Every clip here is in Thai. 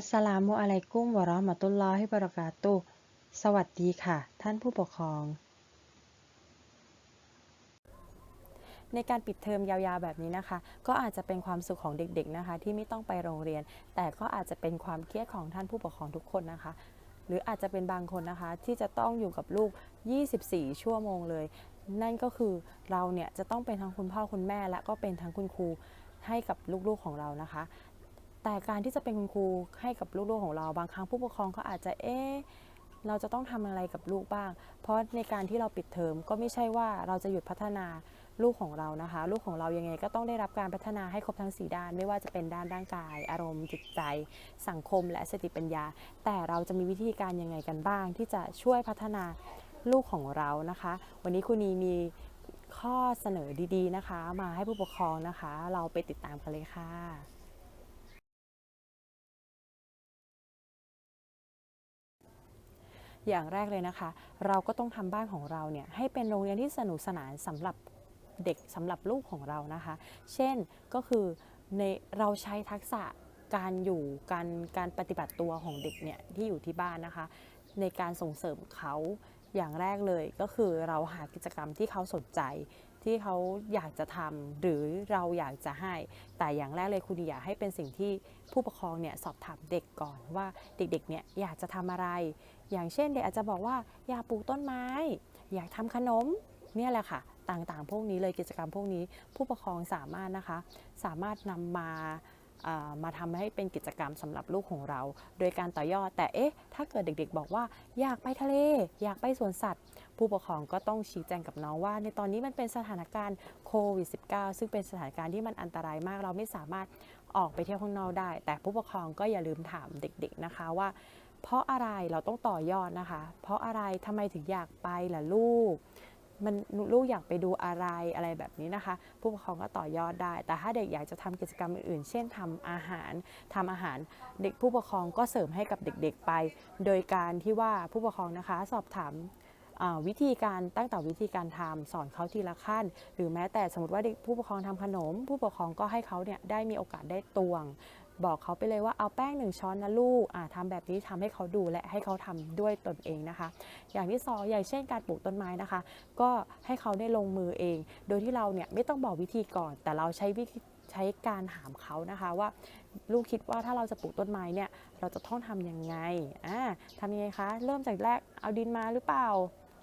อัสสลามุอะลัยกุมวะเราะห์มะตุลลอฮิบะเราะกาตุสวัสดีค่ะ ท่านผู้ปกครอง ในการปิดเทอมยาวๆแบบนี้นะคะ ก็อาจจะเป็นความสุขของเด็กๆนะคะ ที่ไม่ต้องไปโรงเรียน แต่ก็อาจจะเป็นความเครียดของท่านผู้ปกครองทุกคนนะคะหรืออาจจะเป็นบางคนนะคะที่จะต้องอยู่กับลูก 24 ชั่วโมงเลย นั่นก็คือเราเนี่ยจะต้องเป็นทั้งคุณพ่อคุณแม่และก็เป็นทั้งคุณครูให้กับลูกๆของเรานะคะ แต่การที่จะเป็นคุณครูให้กับลูกๆของเราบางครั้งผู้ปกครองก็อาจจะเอ๊ะเราจะต้องทำอะไรกับลูกบ้าง เพราะในการที่เราปิดเทอมก็ไม่ใช่ว่าเราจะหยุดพัฒนาลูกของเรานะคะ ลูกของเรายังไงก็ต้องได้รับการพัฒนาให้ครบทั้ง 4 ด้าน ไม่ว่าจะเป็นด้านร่างกาย อารมณ์จิตใจ สังคม และสติปัญญา แต่เราจะมีวิธีการยังไงกันบ้าง ที่จะช่วยพัฒนาลูกของเรานะคะ วันนี้คุณนีมีข้อเสนอดีๆนะคะ มาให้ผู้ปกครองนะคะ เราไปติดตามกันเลยค่ะ อย่างแรกเลยนะคะ เราก็ต้องทำบ้านของเราเนี่ยให้เป็นโรงเรียนที่สนุกสนานสำหรับเด็กสำหรับลูกของเรานะคะ เช่นก็คือในเราใช้ทักษะการอยู่การการปฏิบัติตัวของเด็กเนี่ยที่อยู่ที่บ้านนะคะ ในการส่งเสริมเขาอย่างแรกเลยก็คือเราหากิจกรรมที่เขาสนใจ ที่เขาอยากจะทำหรือเราอยากจะให้ แต่อย่างแรกเลยคุณอยากให้เป็นสิ่งที่ผู้ปกครองเนี่ยสอบถามเด็กก่อนว่าเด็กๆเนี่ยอยากจะทำอะไร อย่างเช่นเด็กอาจจะบอกว่าอยากปลูกต้นไม้ อยากทำขนมเนี่ยแหละค่ะต่างๆ พวกนี้เลยกิจกรรมพวกนี้ผู้ปกครองสามารถนะคะ สามารถนำมา มาทำให้เป็นกิจกรรมสำหรับลูกของเรา โดยการต่อยอดแต่เอ๊ะถ้าเกิดเด็กๆ บอกว่าอยากไปทะเล อยากไปสวนสัตว์ ผู้ปกครองก็ต้องชี้แจงกับน้องว่า ในตอนนี้มันเป็นสถานการณ์โควิด -19 ซึ่งเป็นสถานการณ์ที่มันอันตรายมาก เราไม่สามารถออกไปเที่ยวข้างนอกได้ แต่ผู้ปกครองก็อย่าลืมถามเด็ก ๆนะคะว่า เพราะอะไรเราต้องต่อยอดนะคะ เพราะอะไรทำไมถึงอยากไปล่ะลูก มันลูกอยากไปดูอะไรอะไรแบบนี้นะคะ ผู้ปกครองก็ต่อยอดได้ แต่ถ้าเด็กอยากจะทำกิจกรรมอื่นๆ เช่นทำอาหารทำอาหารเด็กผู้ปกครองก็เสริมให้กับเด็กๆไป โดยการที่ว่าผู้ปกครองนะคะสอบถามวิธีการตั้งแต่วิธีการทำสอนเขาทีละขั้น หรือแม้แต่สมมติว่าเด็กผู้ปกครองทำขนม ผู้ปกครองก็ให้เขาเนี่ยได้มีโอกาสได้ตวง บอกเขาไปเลยว่าเอาแป้งหนึ่งช้อนนะลูกอ่าทำแบบนี้ทำให้เขาดูและให้เขาทำด้วยตนเองนะคะ อย่างที่สองอย่างเช่นการปลูกต้นไม้นะคะ ก็ให้เขาได้ลงมือเอง โดยที่เราเนี่ยไม่ต้องบอกวิธีก่อน แต่เราใช้วิธีใช้การถามเขานะคะว่าลูกคิดว่าถ้าเราจะปลูกต้นไม้เนี่ยเราจะต้องทำยังไงอ่าทำยังไงคะ เริ่มจากแรกเอาดินมาหรือเปล่า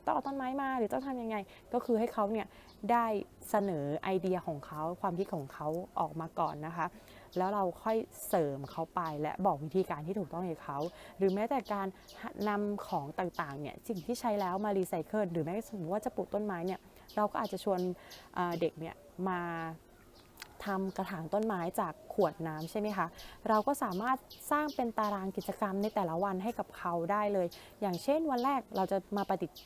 ต้องเอาต้นไม้มาหรือต้องทำยังไง ก็คือให้เขาเนี่ยได้เสนอไอเดียของเขาความคิดของเขาออกมาก่อนนะคะ แล้วเราค่อยเสริมเขาไปและบอกวิธีการที่ถูกต้องให้เขา หรือแม้แต่การนำของต่างๆเนี่ยสิ่งที่ใช้แล้วมารีไซเคิลหรือแม้สมมติว่าจะปลูกต้นไม้เนี่ยเราก็อาจจะชวนเด็กเนี่ยมาทำกระถางต้นไม้จากขวดน้ำใช่ไหมคะ เราก็สามารถสร้างเป็นตารางกิจกรรมในแต่ละวันให้กับเขาได้เลย อย่างเช่นวันแรกเราจะมาประดิษฐ์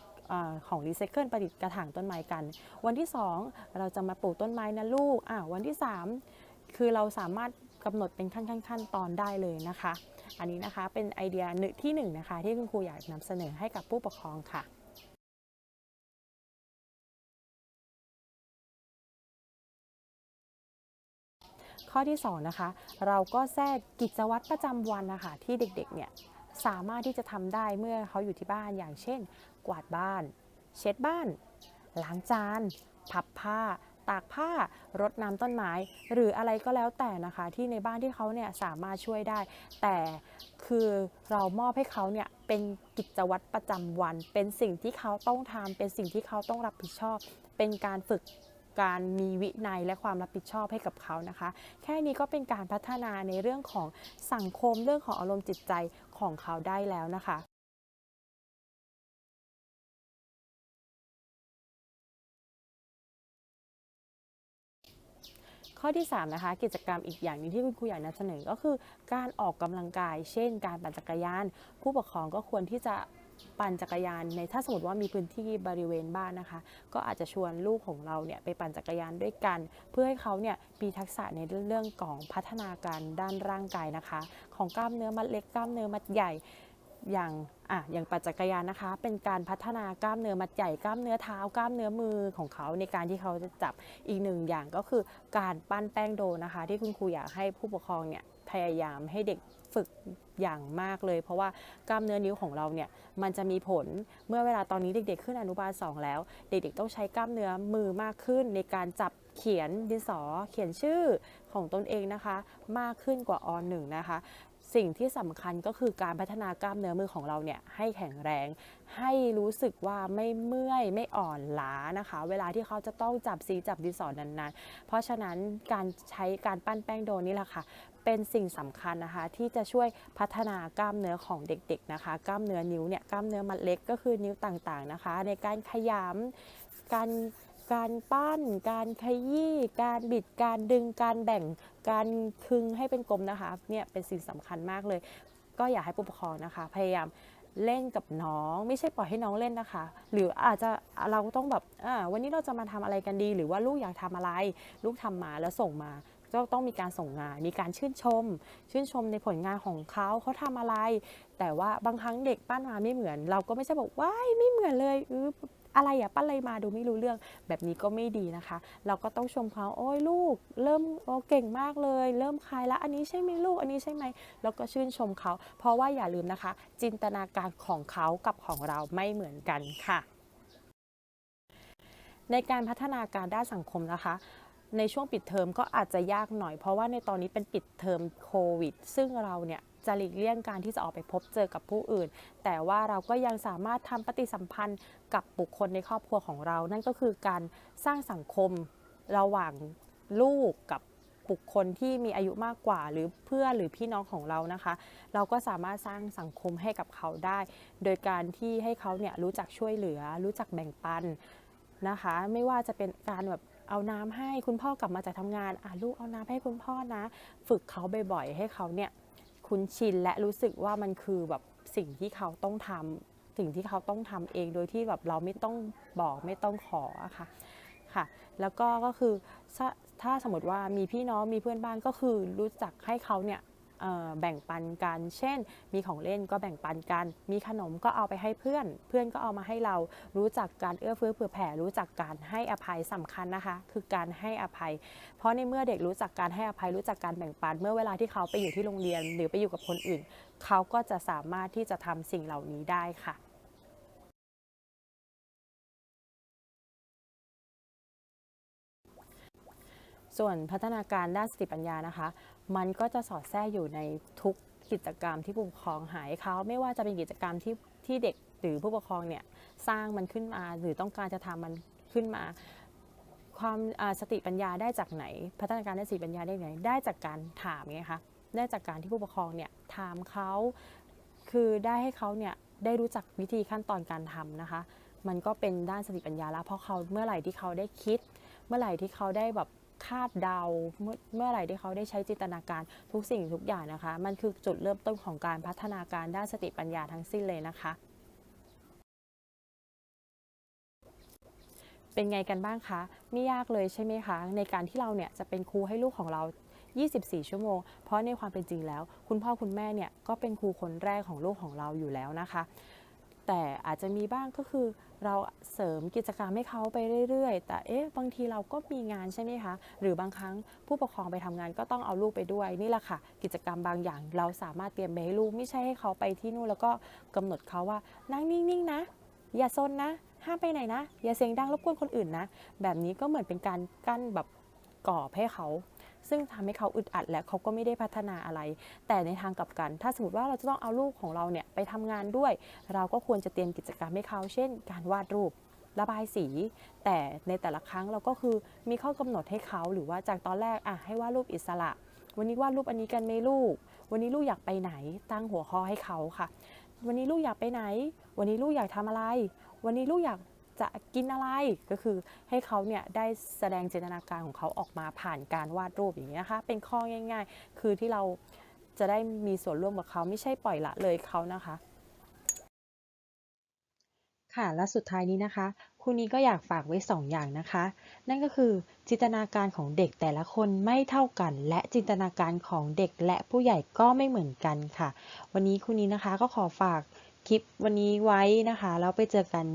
ของรีไซเคิลประดิษฐ์กระถางต้นไม้กัน วันที่ 2 เราจะมาปลูกต้นไม้นะลูกอะวันที่ 3 คือเราสามารถกำหนดเป็นขั้นขั้นขั้นตอนได้เลยนะคะ อันนี้นะคะเป็นไอเดียที่หนึ่งนะคะที่คุณครูอยากนำเสนอให้กับผู้ปกครองค่ะข้อที่2นะคะเราก็แทรกกิจวัตรประจำวันนะคะที่เด็กๆเนี่ยสามารถที่จะทำได้เมื่อเขาอยู่ที่บ้านอย่างเช่น กวาดบ้าน เช็ดบ้าน ล้างจาน พับผ้า ตากผ้ารดน้ำต้นไม้ หรืออะไรก็แล้วแต่นะคะที่ในบ้านที่เขาเนี่ยสามารถช่วยได้ แต่คือเรามอบให้เขาเนี่ยเป็นกิจวัตรประจำวัน เป็นสิ่งที่เขาต้องทำเป็นสิ่งที่เขาต้องรับผิดชอบ เป็นการฝึกการมีวินัยและความรับผิดชอบให้กับเขานะคะ แค่นี้ก็เป็นการพัฒนาในเรื่องของสังคมเรื่องของอารมณ์จิตใจของเขาได้แล้วนะคะ ข้อที่ 3 นะคะ กิจกรรมอีกอย่างหนึงที่คุณครูอยากนำเสนอก็คือ การออกกำลังกาย เช่น การปั่นจักรยาน ผู้ปกครองก็ควรที่จะปั่นจักรยานในถ้าสมมติว่ามีพื้นที่บริเวณบ้านนะคะ ก็อาจจะชวนลูกของเราเนี่ยไปปั่นจักรยานด้วยกัน เพื่อให้เขาเนี่ยมีทักษะในเรื่องของพัฒนาการด้านร่างกายนะคะ ของกล้ามเนื้อมัดเล็กกล้ามเนื้อมัดใหญ่ อย่างอะอย่างปั่นจักรยานนะคะ เป็นการพัฒนากล้ามเนื้อมัดใหญ่กล้ามเนื้อเท้ากล้ามเนื้อมือของเขาในการที่เขาจะจับอีกหนึ่งอย่างก็คือการปั้นแป้งโดนะคะ ที่คุณครูอยากให้ผู้ปกครองเนี่ยพยายามให้เด็กฝึกอย่างมากเลย เพราะว่ากล้ามเนื้อนิ้วของเราเนี่ยมันจะมีผลเมื่อเวลาตอนนี้เด็กๆ ขึ้นอนุบาลสองแล้ว เด็กๆ ต้องใช้กล้ามเนื้อมือมากขึ้น ในการจับเขียนดินสอเขียนชื่อของตนเองนะคะ มากขึ้นกว่าอหนึ่งนะคะ สิ่งที่สำคัญก็คือการพัฒนากล้ามเนื้อมือของเราเนี่ยให้แข็งแรง ให้รู้สึกว่าไม่เมื่อยไม่อ่อนล้านะคะ เวลาที่เขาจะต้องจับสีจับดินสอนานๆ เพราะฉะนั้นการใช้การปั้นแป้งโดนี่แหละค่ะเป็นสิ่งสำคัญนะคะที่จะช่วยพัฒนากล้ามเนื้อของเด็กๆนะคะ กล้ามเนื้อนิ้วเนี่ยกล้ามเนื้อมัดเล็กก็คือนิ้วต่างๆนะคะ ในการขยำการ การปั้น การขยี้ การบิด การดึง การแบ่ง การคึงให้เป็นกลมนะคะ เนี่ยเป็นสิ่งสำคัญมากเลย ก็อยากให้ผู้ปกครองนะคะ พยายามเล่นกับน้อง ไม่ใช่ปล่อยให้น้องเล่นนะคะ หรืออาจจะเราต้องแบบวันนี้เราจะมาทำอะไรกันดี หรือว่าลูกอยากทำอะไร ลูกทำมาแล้วส่งมาก็ต้องมีการส่งงาน มีการชื่นชม ชื่นชมในผลงานของเขาเขาทำอะไร แต่ว่าบางครั้งเด็กปั้นมาไม่เหมือน เราก็ไม่ใช่บอกว้ายไม่เหมือนเลย อะไรอะปั้นอะไรมาดูไม่รู้เรื่อง แบบนี้ก็ไม่ดีนะคะ เราก็ต้องชมเขาโอ้ยลูก เริ่มโอ้เก่งมากเลย เริ่มคลายแล้วอันนี้ใช่ไหมลูกอันนี้ใช่ไหมแล้วก็ชื่นชมเขา เพราะว่าอย่าลืมนะคะ จินตนาการของเขากับของเราไม่เหมือนกันค่ะ ในการพัฒนาการด้านสังคมนะคะในช่วงปิดเทอมก็อาจจะยากหน่อยเพราะว่าในตอนนี้เป็นปิดเทอมโควิด ซึ่งเราเนี่ย จะหลีกเลี่ยงการที่จะออกไปพบเจอกับผู้อื่น แต่ว่าเราก็ยังสามารถทำปฏิสัมพันธ์กับบุคคลในครอบครัวของเรา นั่นก็คือการสร้างสังคมระหว่างลูกกับบุคคลที่มีอายุมากกว่า หรือเพื่อนหรือพี่น้องของเรานะคะ เราก็สามารถสร้างสังคมให้กับเขาได้ โดยการที่ให้เขาเนี่ยรู้จักช่วยเหลือ รู้จักแบ่งปันนะคะ ไม่ว่าจะเป็นการแบบเอาน้ำให้คุณพ่อ กลับมาจากทำงานอะลูกเอาน้ำให้คุณพ่อนะ ฝึกเขาบ่อยๆ ให้เขาเนี่ย คุ้นชินและรู้สึกว่ามันคือแบบสิ่งที่เขาต้องทำสิ่งที่เขาต้องทำเองโดยที่แบบเราไม่ต้องบอกไม่ต้องขอะค่ะค่ะ แล้วก็ก็คือถ้าสมมติว่ามีพี่น้องมีเพื่อนบ้านก็คือรู้จักให้เขาเนี่ย แบ่งปันกัน เช่น มีของเล่นก็แบ่งปันกัน มีขนมก็เอาไปให้เพื่อน เพื่อนก็เอามาให้เรา รู้จักการเอื้อเฟื้อเผื่อแผ่ รู้จักการให้อภัยสำคัญนะคะ คือการให้อภัย เพราะในเมื่อเด็กรู้จักการให้อภัย รู้จักการแบ่งปัน เมื่อเวลาที่เขาไปอยู่ที่โรงเรียน หรือไปอยู่กับคนอื่น เขาก็จะสามารถที่จะทำสิ่งเหล่านี้ได้ค่ะส่วนพัฒนาการด้านสติปัญญานะคะ มันก็จะสอดแทรกอยู่ในทุกกิจกรรมที่ผู้ปกครองหายเขาไม่ว่าจะเป็นกิจกรรมที่ที่เด็กหรือผู้ปกครองเนี่ยสร้างมันขึ้นมาหรือต้องการจะทำมันขึ้นมา ความสติปัญญาได้จากไหน พัฒนาการด้านสติปัญญาได้ไหน ได้จากการถามไงคะได้จากการที่ผู้ปกครองเนี่ยถามเขาคือได้ให้เขาเนี่ยได้รู้จักวิธีขั้นตอนการทำนะคะ มันก็เป็นด้านสติปัญญาแล้วเพราะเขาเมื่อไหร่ที่เขาได้คิด เมื่อไหร่ที่เขาได้แบบ คาดเดาเมื่อเมื่อไหร่ที่เขาได้ใช้จินตนาการทุกสิ่งทุกอย่างนะคะ มันคือจุดเริ่มต้นของการพัฒนาการด้านสติปัญญาทั้งสิ้นเลยนะคะ เป็นไงกันบ้างคะไม่ยากเลยใช่ไหมคะในการที่เราเนี่ยจะเป็นครูให้ลูกของเรา24 ชั่วโมง เพราะในความเป็นจริงแล้ว คุณพ่อคุณแม่เนี่ยก็เป็นครูคนแรกของลูกของเราอยู่แล้วนะคะ แต่อาจจะมีบ้างก็คือเราเสริมกิจกรรมให้เขาไปเรื่อยๆ แต่เอ๊ะบางทีเราก็มีงานใช่ไหมคะ หรือบางครั้งผู้ปกครองไปทำงานก็ต้องเอาลูกไปด้วย นี่แหละค่ะ กิจกรรมบางอย่างเราสามารถเตรียมไปให้ลูกไม่ใช่ให้เขาไปที่นู่นแล้วก็กำหนดเขาว่านั่งนิ่งๆนะ อย่าซนนะ ห้ามไปไหนนะ อย่าเสียงดังรบกวนคนอื่นนะ แบบนี้ก็เหมือนเป็นการกั้นแบบกรอบให้เขา ซึ่งทำให้เขาอึดอัดและเขาก็ไม่ได้พัฒนาอะไร แต่ในทางกลับกัน ถ้าสมมติว่าเราจะต้องเอาลูกของเราเนี่ยไปทำงานด้วย เราก็ควรจะเตรียมกิจกรรมให้เขา เช่น การวาดรูประบายสี แต่ในแต่ละครั้งเราก็คือมีข้อกำหนดให้เขาหรือว่าจากตอนแรกอะให้วาดรูปอิสระ วันนี้วาดรูปอันนี้กันไหมลูก วันนี้ลูกอยากไปไหน ตั้งหัวข้อให้เขาค่ะ วันนี้ลูกอยากไปไหน วันนี้ลูกอยากทำอะไร วันนี้ลูกอยาก จะกินอะไรก็คือให้เขาเนี่ยได้แสดงจินตนาการของเขาออกมาผ่านการวาดรูปอย่างนี้นะคะ เป็นข้อง่าย ๆ คือที่เราจะได้มีส่วนร่วมกับเขาไม่ใช่ปล่อยละเลยเขานะคะ ค่ะและสุดท้ายนี้นะคะครูนี้ก็อยากฝากไว้2อย่างนะคะ นั่นก็คือ จินตนาการของเด็กแต่ละคนไม่เท่ากัน และจินตนาการของเด็กและผู้ใหญ่ก็ไม่เหมือนกันค่ะ วันนี้ครูนี้นะคะก็ขอฝาก ลิปวันนี้ไว้นะคะ แล้วไปเจอกัน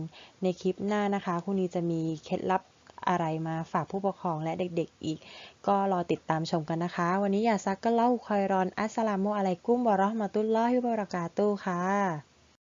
ในคลิปหน้านะคะครูนี้จะมีเคล็ดลับอะไรมาฝากผู้ปกครองและเด็กๆอีก ก็รอติดตามชมกันนะคะ วันนี้อย่าซักก็เล่าคอยรอนอัสสลามุอะลัยกุมบอรอห์มาตุลลอฮิวบารากาตุค่ะ